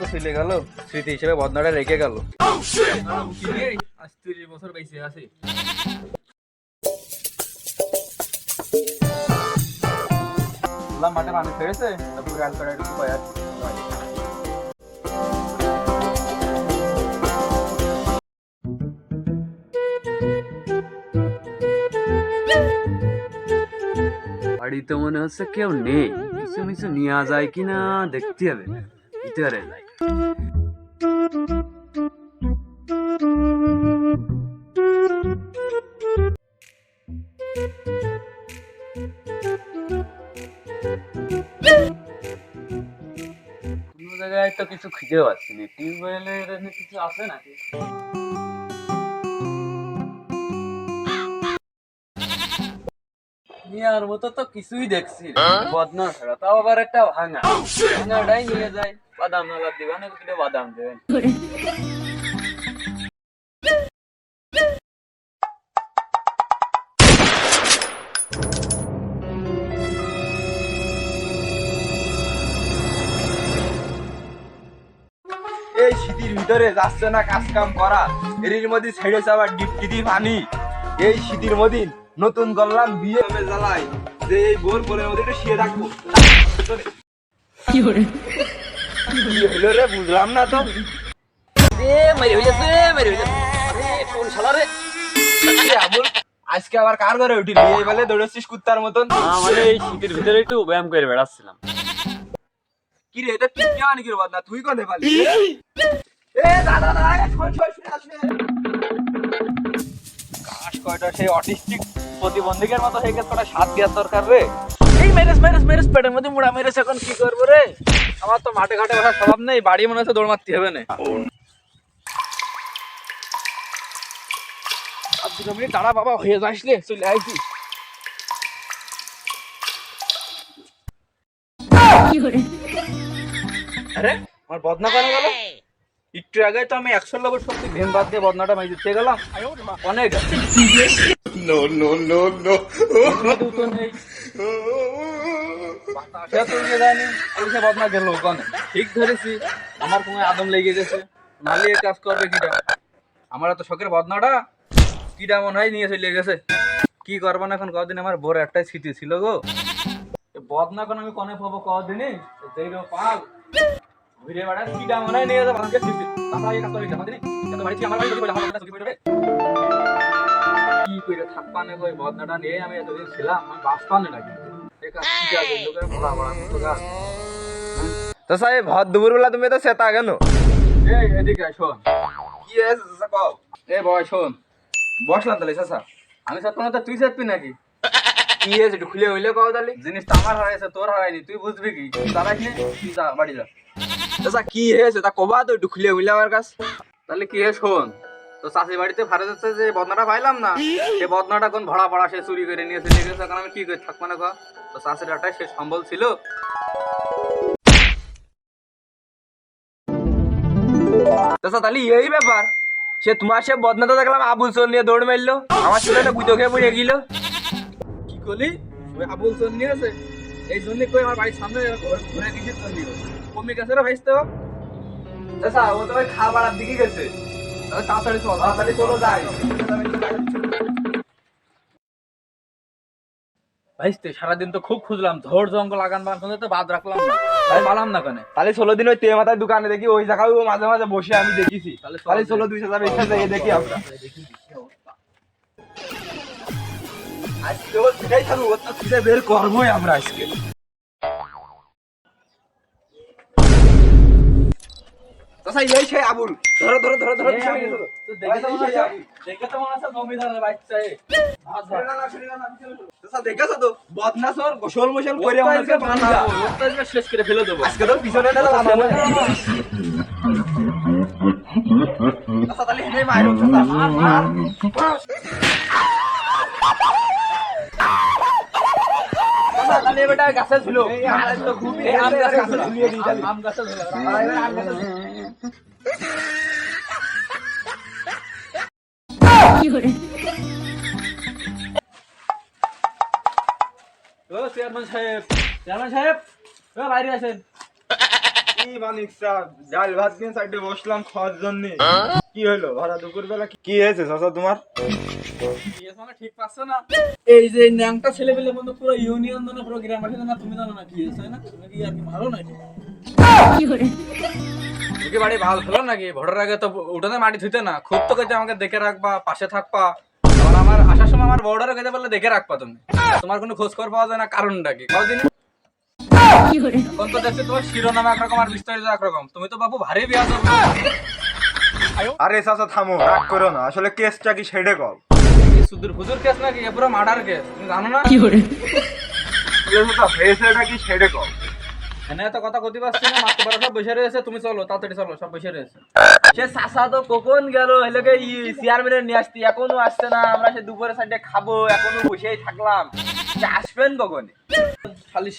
তো চলে গেল স্মৃতি হিসেবে বদনাটা রেখে গেল। আজ তিরিশ বছর বেঁচে আছে মাঠে মানুষ হয়েছে তারপর গাল করা একটু কয়া বাড়িতে মনে হচ্ছে কেউ নেই কিছু মিছু নিয়ে যায় কিনা দেখতে হবে ভিতরে যাই কোনো জায়গায় তো কিছু খুঁজে পাচ্ছি না টিউবওয়েলের এখানে কিছু আছে নাকি নেওয়ার মতো তো কিছুই দেখছি না। বদনা ছাড়া তাও আবার একটা ভাঙা ভাঙাটাই নিয়ে যায় বাদাম নালা দিবেন কিলো বাদাম দেবেন। এই শীতের ভিতরে যাচ্ছে না কাজ কাম করা? এর মধ্যে ছেড়েছে আবার ডিপটি দিয়ে পানি। এই শীতের মধ্যে নতুন করলাম বিয়ে হবে জ্বালাই যে এই বোর কোলের মধ্যে একটু শুয়ে রাখব কি হলো রে বুঝলাম না তো হয়ে হয়ে আজকে আবার কার ঘরে উঠিলি এই দৌড়চ্ছিস কুত্তার মতন মানে এই শীতের ভিতরে একটু ব্যায়াম করে বেড়াচ্ছিলাম কি এটা তুই কে আনি কি না তুই কোনে পালি এ দাদা দাদা শোন শোন শুনে আসলে কাশ কয়টা সেই অটিস্টিক প্রতিবন্ধীকের মতো হয়ে গেছে ওটা সাত দেওয়ার দরকার রে এই মেরেস মেরেস মেরেস পেটের মধ্যে মুড়া মেরেস এখন কি করব রে আমার তো মাঠে ঘাটে বসার স্বভাব নেই বাড়ি মনে হচ্ছে দৌড় মারতে হবে না। আর দুটো মিনিট দাঁড়া বাবা হয়ে চলে আইছি। আরে আমার বদনা কেন গেল? একটু আগে তো আমি একশো লোকের সত্যি ভেম বাদ দিয়ে বদনাটা মাই দিতে গেলাম। অনেক। নো নো নো নো দুটো নেই। আমার আদম লেগে গেছে। নালি কাজ করবে কিটা? আমার তো শখের বদনাটা, কিটা মনে হয় নিয়ে চলে কি করব না এখন? কদিন আমার বড় একটাই স্মৃতি ছিল গো। বদনা কোন আমি কনে পাবো কদিনই? যেই রো পাল। বেড়া, কিটা মনে হয় নিয়ে যাব কি করে থাকবা না ওই বদনাটা নিয়ে আমি এতদিন ছিলাম আমি বাঁচতাম না কি তো সাহেব ভর দুপুর বেলা তুমি তো সেতা কেন এই এদিকে শোন কি আছে চাচা কও এ বয় শোন বসলাম তাহলে চাচা আমি সাথে না তুই সাথে নাকি কি আছে একটু খুলে হইলে কও তাহলে জিনিসটা আমার হারাইছে তোর হারাইনি তুই বুঝবি কি তারাই নে তুই যা বাড়ি যা চাচা কি হয়েছে তা কবা তো একটু খুলে হইলে আমার কাছে তাহলে কি হে শোন তো চাষি বাড়িতে ভাড়া যাচ্ছে যে বদনাটা পাইলাম না, সে বদনাটা কোন ভাড়া ভাড়া সে চুরি করে নিয়ে চলে গেছে এখন আমি কি করে থাকব না তো চাষির একটাই সে সম্বল ছিল। তাহলে এই ব্যাপার, সে তোমার সে বদনাটা দেখলাম আবুল সোন নিয়ে দৌড় মারলো, আমার ছেলেটা বুঝো খেয়ে পড়ে গেল। কি করলি? আবুল চোর নিয়ে আছে এই জন্য কই আমার বাড়ির সামনে ঘুরে চোর নিয়ে কমে গেছে রে ভাইস তো ও তো ওই খাবারের দিকে গেছে। তাড়াতাড়ি চল তাড়াতাড়ি চলো যাই। ভাইস্তে সারাদিন তো খুব খুঁজলাম ঝড় জঙ্গল লাগান বান তো বাদ রাখলাম না। তাই পালাম না কেন? তাহলে ষোলো দিন ওই তে মাথায় দোকানে দেখি ওই জায়গায় ও মাঝে মাঝে বসে আমি দেখিছি। তাহলে চল। ষোলো দুই হাজার বেশি যাই দেখি আমরা। আজকে ও সেটাই থাকব ও তো খুঁজে বের করবোই আমরা আজকে। চাচা এই সেই আবুল। ধরো ধরো ধরো ধরো দেখে তো মনে হচ্ছে- জমিদারের বাচ্চা। চাচা দেখেছ তো? বদনাস ওর গোসল মোসল করে শেষ করে ফেলে দেবো। আজকে তো পিছনে না তাহলে তাহলে বেটা গাছে ছিল মারার তো খুবই এই আম গাছে গাছে ঝুলিয়ে দিই তাহলে। আম গাছে ঝুলা। আম গাছে ঝুলিয়ে। ও চেয়ারম্যান সাহেব। চেয়ারম্যান সাহেব ও বাইরে আসেন কি মানিক স্যার ডাল ভাত নিয়ে সাইডে বসলাম খাওয়ার জন্য। কি হলো? ভাড়া দুপুর বেলা কি হয়েছে চাচা তোমার? ঠিক পাচ্ছে না। এই যে ন্যাংটা ছেলে পেলে বন্ধু পুরো ইউনিয়ন জানো পুরো গ্রাম বাসী না তুমি জানো না কি হয়েছে না? তুমি কি আর কি ভালো নাকি? তুমি কি বাড়ি ভালো খেলো নাকি? ভোটের আগে তো উঠানে মাটি ধুইতে না খুব তো কইতে আমাকে দেখে রাখবা পাশে থাকবা। আবার আমার আসার সময় আমার বর্ডারে কইতে বললে দেখে রাখবা তুমি। তোমার কোনো খোঁজ খবর পাওয়া যায় না কারণটা কি? কদিন এখন তো দেখছি তোমার শিরোনাম একরকম আর বিস্তারিত একরকম। তুমি তো বাবু ভারী বিয়া আরে চাচা থামো রাগ করো না। আসলে কেসটা কি সেটা কল সুদূর হুজুর কেস নাকি? পুরো মার্ডার কেস। তুমি জানো না? হয়েছেটা কি সেটা কল এখানে তো কথা কতি পারছি না মাত্র বারো সব বসে রয়েছে তুমি চলো তাড়াতাড়ি চলো সব বসে রয়েছে। সে চাষা তো কখন গেল এলাকে চেয়ারম্যানের নিয়ে আসতে এখনও আসছে না আমরা সে দুপুরে সাইডে খাব এখনও বসেই থাকলাম। সে আসবেন কখন খালি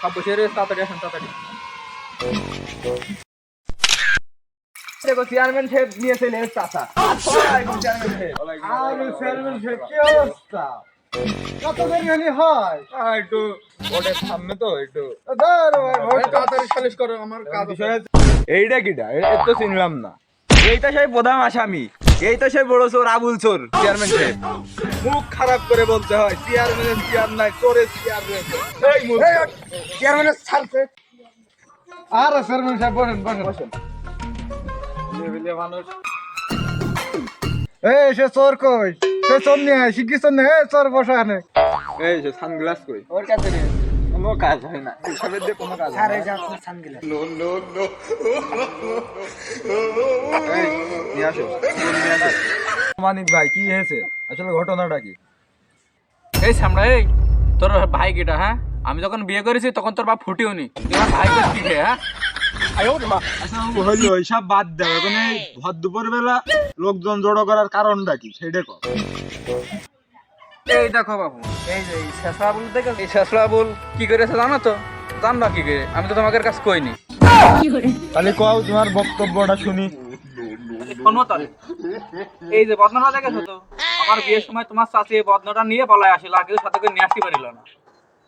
সব বসে রয়েছে তাড়াতাড়ি আসেন তাড়াতাড়ি। দেখো চেয়ারম্যান সাহেব নিয়ে চলে এসেছে চাষা চেয়ারম্যান সাহেব। চেয়ারম্যান সাহেব কি অবস্থা? কত দেরি হলি হয়? একটু ভোটের সামনে তো একটু। তাড়াতাড়ি সালিশ করো আমার কাজ এইটা কিটা? এটা তো চিনলাম না। এইটা সেই প্রধান আসামি। এই তো সেই বড় চোর আবুল চোর চেয়ারম্যান সাহেব। মুখ খারাপ করে বলতে হয় চেয়ারম্যানের চেয়ার নাই চেয়ারম্যানের ছাড়ছে আর চেয়ারম্যান সাহেব বসেন বসেন। বসেন। মানুষ। এই সে চোর কই? সে চোর নিয়ে আয় শিখিস চোর নিয়ে চোর বসা এখানে। এই যে সানগ্লাস কই? ওর কাছে নেই কোনো কাজ হয় না। এসবের দিয়ে কোনো কাজ হয় না। এই, নিয়ে আসো ফোন নিয়ে আসো। মানিক ভাই কি হয়েছে? আসলে ঘটনাটা কি? এই সামরা এই তোর ভাই কিটা হ্যাঁ? আমি যখন বিয়ে করেছি তখন তোর বাপ ফুটিও নি তুই ভাই কি হ্যাঁ? হইল ওইসব বাদ এখন এই ভর দুপুর বেলা লোকজন জড়ো করার কারণটা কি সেটা কর। এই দেখো বাবু এই যে শেষরা দেখো এই শেষরা বল কি করেছে জানো তো? জানবা কি করে? আমি তো তোমাদের কাছে কইনি। তাহলে কও তোমার বক্তব্যটা শুনি। এই যে বদনাটা দেখেছ তো? আমার বিয়ের সময় তোমার চাচি এই বদনাটা নিয়ে পলায় আসিল আর সাথে করে নিয়ে আসতে পারিল না।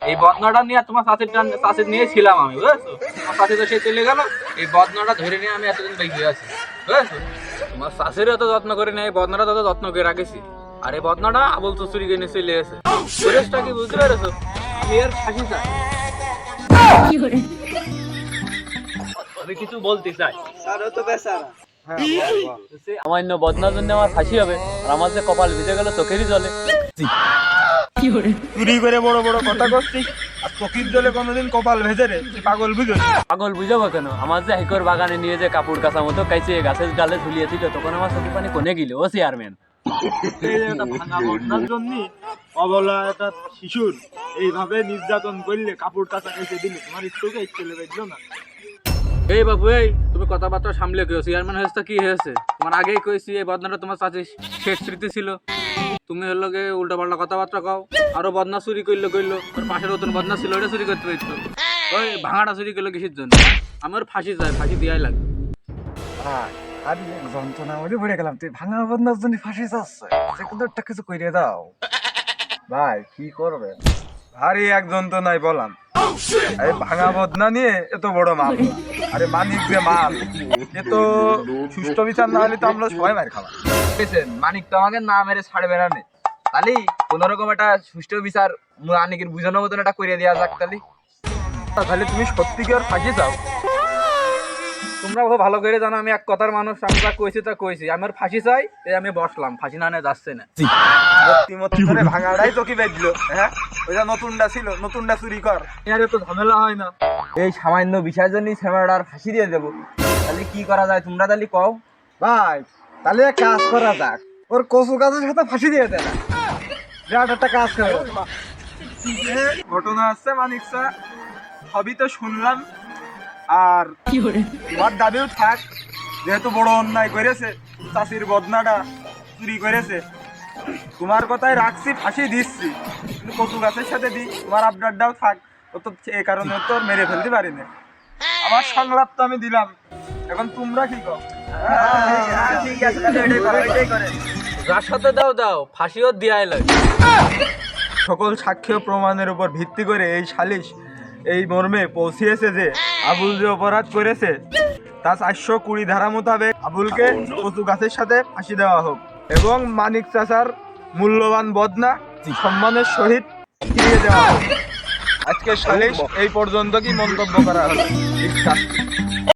এই বদনাটা নিয়ে তোমার চাচির চাচির নিয়ে ছিলাম আমি বুঝেছ? তোমার চাচি তো সে চলে গেল এই বদনাটা ধরে নিয়ে আমি এতদিন বেঁচে আছি বুঝেছ? তোমার চাষির এত যত্ন করে নিয়ে এই বদনাটা তত যত্ন করে রাখেছি। আর এই বদনাটা আবল চুচুরি কিনে চলে এসে পরিবেশটা কি বুঝতে পেরেছ? আমি এর ফাঁসি চাই। আমি কিছু বলতে চাই। সামান্য বদনার জন্য আমার ফাঁসি হবে আর আমার যে কপাল ভিজে গেল চোখেরই জলে। চুরি করে বড় বড় কথা করছিস আর চকির জলে কোনোদিন কপাল ভেজে রে পাগল বুঝো পাগল বুঝাবো কেন? আমার যে হাইকোর বাগানে নিয়ে যে কাপড় কাঁচা মতো কাইছে গাছের ডালে ঝুলিয়ে ছিল তখন আমার চোখে পানি কোনে গেল? ও চেয়ারম্যান একটা অবলা একটা শিশুর এইভাবে নির্যাতন করলে কাপড় কাঁচা কেসে দিলে তোমার চলে বেজলো না। এই বাবু, এই, তুমি কথাবার্তা সামলে কেউ চেয়ারম্যান হয়েছে কি হয়েছে? তোমার আগেই কইছি, এই বদনাটা তোমার চাচি শেষ স্মৃতি ছিল। তুমি হলো গে উল্টা পাল্টা কথাবার্তা কও, আরও বদনা চুরি করল করল তোর পাশের নতুন বদনা ছিল ওটা চুরি করতে পারতো। ওই ভাঙাটা চুরি করল কিসের জন্য? আমার ফাঁসি যায় ফাঁসি দেওয়াই লাগবে। আমি এক যন্ত্রণা মধ্যে পড়ে গেলাম। তুই ভাঙা বন্ধার জন্য ফাঁসি যাচ্ছে সে কিন্তু একটা কিছু করে দাও। ভাই, কি করবে ভারী একজন তো নাই বললাম এই ভাঙা বদনা নিয়ে এত বড় মাল। আরে মানিক যে মাল, এ তো বিচার না হলে তো আমরা সবাই মার মানিক তো আমাকে না মেরে ছাড়বে না নে। তাহলে কোন রকম একটা সুষ্ঠু বিচার মানিকের বুঝানোর মতন একটা করে দেওয়া যাক তাহলে তাহলে তুমি সত্যি কি আর ফাঁকি চাও? তোমরা খুব ভালো করে জানো, আমি এক কথার মানুষ, আমি যা কইছি তা কইছি। আমার ফাঁসি চাই আমি বসলাম। ফাঁসি না যাচ্ছে না। মূর্তি মতো ধরে ভাঙাটাই তো কি বেজলো হ্যাঁ ওইটা নতুনটা ছিল নতুনটা চুরি কর। এর তো ঝামেলা হয় না। এই সামান্য বিষয়ের জন্যই শ্যামাটার ফাঁসি দিয়ে দেবো। তাহলে কি করা যায়? তোমরা তাহলে কও। ভাই তাহলে কাজ করা যাক। ওর কচু গাছের সাথে ফাঁসি দিয়ে দে না। বিরাট একটা কাজ করে। ঘটনা আছে মানিক স্যার সবই তো শুনলাম। আর তোমার দাবিও থাক। যেহেতু বড় অন্যায় করেছে চাষির বদনাটা চুরি করেছে। তোমার কথাই রাখছি ফাঁসি দিচ্ছি। কিন্তু কচু গাছের সাথে দিই তোমার আবদারটাও থাক। ও তো এই কারণে তো মেরে ফেলতে পারি না। আমার সংলাপ তো আমি দিলাম। এখন তোমরা কি কর ঠিক আছে তাহলে করো দাও দাও ফাঁসিও দেওয়াই লাগে। সকল সাক্ষ্য প্রমাণের উপর ভিত্তি করে এই সালিশ এই মর্মে পৌঁছিয়েছে যে আবুল যে অপরাধ করেছে তা চারশো কুড়ি ধারা মোতাবেক আবুলকে কচু গাছের সাথে ফাঁসি দেওয়া হোক। এবং মানিক চাচার মূল্যবান বদনা, সম্মানের সহিত ফিরিয়ে দেওয়া আজকে সালিশ এই পর্যন্ত কি মন্তব্য করা হলো।